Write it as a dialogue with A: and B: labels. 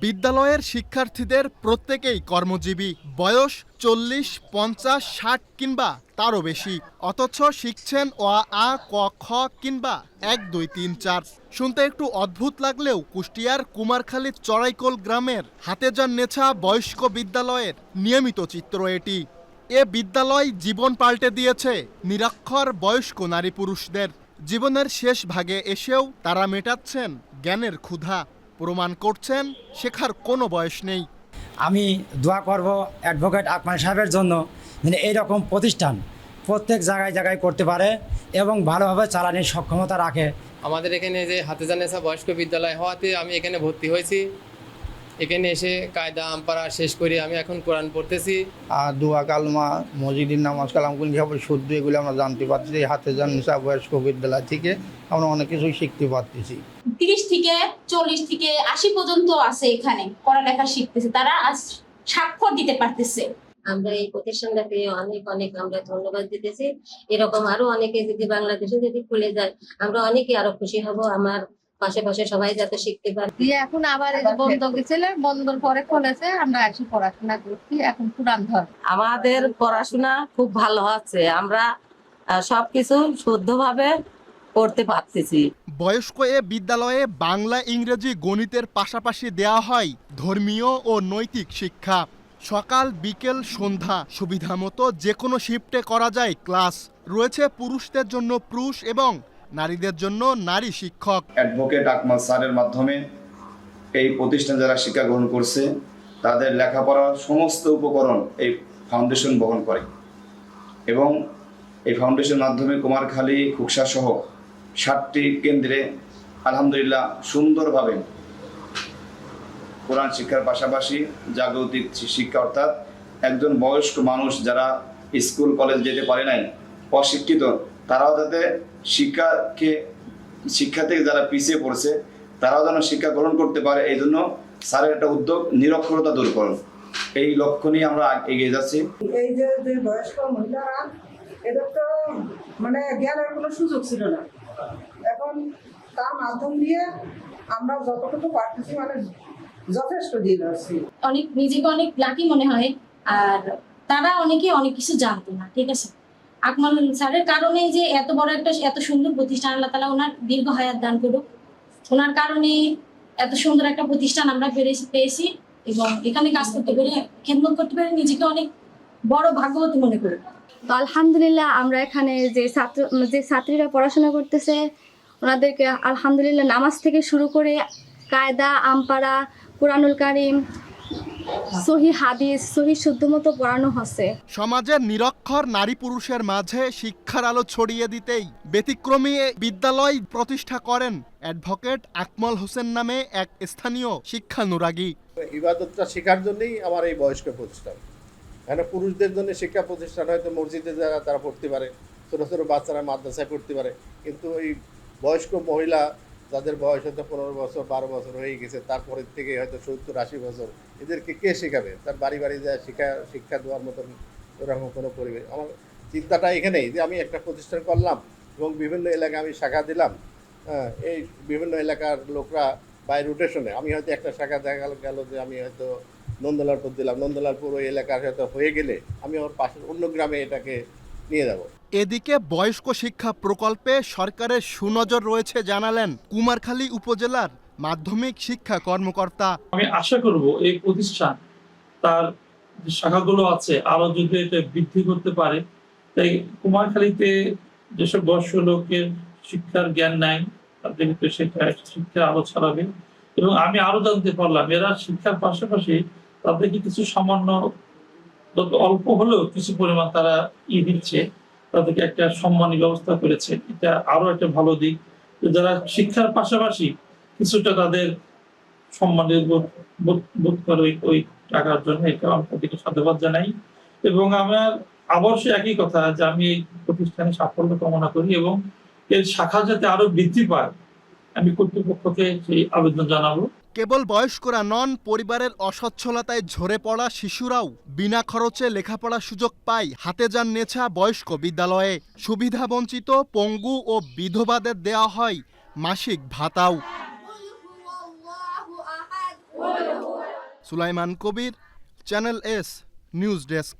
A: বিদ্যালয়ের শিক্ষার্থীদের প্রত্যেকেই কর্মজীবী। বয়স চল্লিশ, পঞ্চাশ, ষাট কিংবা তারও বেশি। অথচ শিখছেন অ, আ, ক, খ কিংবা এক, দুই, তিন, চার। শুনতে একটু অদ্ভুত লাগলেও কুষ্টিয়ার কুমারখালীর চড়াইকোল গ্রামের হাতে যান নেছা বয়স্ক বিদ্যালয়ের নিয়মিত চিত্র এটি। এ বিদ্যালয় জীবন পাল্টে দিয়েছে নিরক্ষর বয়স্ক নারী পুরুষদের। জীবনের শেষ ভাগে এসেও তারা মেটাচ্ছেন জ্ঞানের ক্ষুধা। প্রমাণ করছেন শেখার কোনো বয়স নেই।
B: আমি দোয়া করব অ্যাডভোকেট আকমান সাহেবের জন্য মানে এইরকম প্রতিষ্ঠান প্রত্যেক জায়গায় জায়গায় করতে পারে এবং ভালোভাবে চালানোর সক্ষমতা রাখে।
C: আমাদের এখানে যে হাতে হাতেজানেসা বয়স্ক বিদ্যালয় হওয়াতে আমি এখানে ভর্তি হয়েছি। এখানে এসে কায়দা আমপারা শেষ করে আমি এখন কোরআন পড়তেছি।
D: আর দোয়া কালমা মসজিদের নামাজ কালামগুলি সব শুদ্ধ এগুলো আমরা জানতে পারছি এই হাতে যান বয়স্ক বিদ্যালয় থেকে আমরা অনেক কিছুই শিখতে পারতেছি।
E: তিরিশ থেকে চল্লিশ থেকে আশি পর্যন্ত আছে এখানে পড়ালেখা শিখতেছে। তারা আজ স্বাক্ষর দিতে পারতেছে।
F: আমরা এই প্রতিষ্ঠানটাকে অনেক অনেক আমরা ধন্যবাদ দিতেছি। এরকম আরও অনেকে যদি বাংলাদেশে যদি খুলে যায় আমরা অনেকে আরও খুশি হব। আমার পাশে পাশে সবাই যাতে শিখতে পারে।
G: দিয়ে এখন আবার এই যে বন্ধ গেছিল বন্ধর পরে খুলেছে আমরা এসে পড়াশোনা করছি এখন পুরান ধর
H: আমাদের পড়াশোনা খুব ভালো হচ্ছে আমরা সবকিছু শুদ্ধভাবে করতে পারতেছি।
A: বয়স্ক এ বিদ্যালয়ে বাংলা ইংরেজি গণিতের পাশাপাশি দেওয়া হয় ধর্মীয় ও নৈতিক শিক্ষা। সকাল বিকেল সন্ধ্যা সুবিধামতো যে কোনো শিফটে করা যায় ক্লাস। রয়েছে পুরুষদের জন্য পুরুষ এবং নারীদের জন্য নারী শিক্ষক।
I: অ্যাডভোকেট আকমাল স্যারের মাধ্যমে এই প্রতিষ্ঠান যারা শিক্ষা গ্রহণ করছে, তাদের লেখাপড়ার সমস্ত উপকরণ এই ফাউন্ডেশন বহন করে। এবং এই ফাউন্ডেশন মাধ্যমে কুমারখালী, খুকসা সহ ষাটটি কেন্দ্রে আলহামদুলিল্লাহ সুন্দরভাবে কোরআন শিক্ষার পাশাপাশি জাগতিক শিক্ষা অর্থাৎ একজন বয়স্ক মানুষ যারা স্কুল, কলেজ যেতে পারে নাই, অশিক্ষিত তারাও যাতে শিক্ষাকে শিক্ষা থেকে যারা পিছিয়ে পড়ছে তারাও যেন শিক্ষা গ্রহণ করতে পারে এই জন্য স্যারের একটা উদ্যোগ নিরক্ষরতা দূর করুন। এই লক্ষ্য নিয়ে আমরা এগিয়ে যাচ্ছি।
J: এই যে যে বয়স্ক মহিলারা এদের তো মানে জ্ঞানের কোনো সুযোগ ছিল না। এখন তার মাধ্যম দিয়ে আমরা যতটুকু পারতেছি মানে যথেষ্ট দিয়ে যাচ্ছি।
E: অনেক নিজেকে অনেক লাকি মনে হয় আর তারা অনেকে অনেক কিছু জানতো না ঠিক আছে? আকমাল স্যারের কারণে যে এত বড় একটা এত সুন্দর প্রতিষ্ঠান, আল্লাহ তালা ওনার দীর্ঘ হায়াত দান করুক। ওনার কারণে এত সুন্দর একটা প্রতিষ্ঠান আমরা পেয়েছি এবং এখানে কাজ করতে পেরে, খেদমত করতে পেরে নিজেকে অনেক বড় ভাগ্যবতী মনে করি।
G: তো আলহামদুলিল্লাহ আমরা এখানে যে ছাত্র যে ছাত্রীরা পড়াশোনা করতেছে, ওনাদেরকে আলহামদুলিল্লাহ নামাজ থেকে শুরু করে কায়দা, আমপাড়া, কোরআনুল কারিম সহি হাদিস সহি শুদ্ধ মতো পড়ানো হচ্ছে।
A: সমাজের নিরক্ষর নারী পুরুষের মাঝে শিক্ষার আলো ছড়িয়ে দিতেই ব্যতিক্রমী বিদ্যালয় প্রতিষ্ঠা করেন অ্যাডভোকেট আকমল হোসেন নামে এক স্থানীয় শিক্ষানুরাগী।
K: ইবাদতটা শেখার জন্যই আমার এই বয়স্ক প্রতিষ্ঠান। এখানে পুরুষদের জন্য শিক্ষা প্রতিষ্ঠান হয়তো মসজিদে যারা তারা পড়তে পারে ছোটো ছোটো বাচ্চারা মাদ্রাসায় পড়তে পারে। কিন্তু এই বয়স্ক মহিলা যাদের বয়স হয়তো পনেরো বছর, বারো বছর হয়ে গেছে, তারপরের থেকে হয়তো সত্তর, আশি বছর, এদেরকে কে শেখাবে? তার বাড়ি বাড়ি যায়, শিক্ষা শিক্ষা দেওয়ার মতন ওরকম কোনো পরিবেশ। আমার চিন্তাটা এখানেই যে আমি একটা প্রতিষ্ঠান করলাম এবং বিভিন্ন এলাকায় আমি শাখা দিলাম। হ্যাঁ এই বিভিন্ন এলাকার লোকরা বাই রোটেশনে আমি হয়তো একটা শাখা দেখা গেল যে আমি হয়তো নন্দলালপুর দিলাম। নন্দলালপুর ওই এলাকার হয়তো হয়ে গেলে আমি আমার পাশের অন্য গ্রামে এটাকে নিয়ে যাব।
A: এদিকে বয়স্ক শিক্ষা প্রকল্পে সরকারের সুনজর রয়েছে জানালেন কুমারখালী উপজেলার মাধ্যমিক শিক্ষা কর্মকর্তা।
L: আমি আশা করব এই প্রতিষ্ঠান, তার শাখাগুলো আছে আরও যদি এটা বৃদ্ধি করতে পারে, তাই কুমারখালীতে যেসব বয়স্ক লোকের শিক্ষার জ্ঞান নাই তাদের সেটা শিক্ষার আলো ছড়াবে এবং আমি আরও জানতে পারলাম, এরা শিক্ষার পাশাপাশি তাদেরকে কিছু সামান্য অল্প হলেও কিছু পরিমাণ তারা ই দিচ্ছে। তাদেরকে একটা সম্মানী ব্যবস্থা করেছে। এটা আরও একটা ভালো দিক। যারা শিক্ষার পাশাপাশি কিছুটা তাদের সম্মানের বোধ করে ওই টাকার জন্য, এটা আমি তাদেরকে সাধুবাদ জানাই। এবং আমার আবার সে একই কথা যে আমি এই প্রতিষ্ঠানে সাফল্য কামনা করি এবং এর শাখা যাতে আরও বৃদ্ধি পায় আমি কর্তৃপক্ষকে সেই আবেদন জানাব।
A: কেবল বয়স্করা নন, পরিবারের অসচ্ছলতায় ঝরে পড়া শিশুরাও বিনা খরচে লেখাপড়ার সুযোগ পায় হাতে যান নেছা বয়স্ক বিদ্যালয়ে। সুবিধাবঞ্চিত পঙ্গু ও বিধবাদের দেয়া হয় মাসিক ভাতাও। Sulaiman Kabir, channel S, news desk.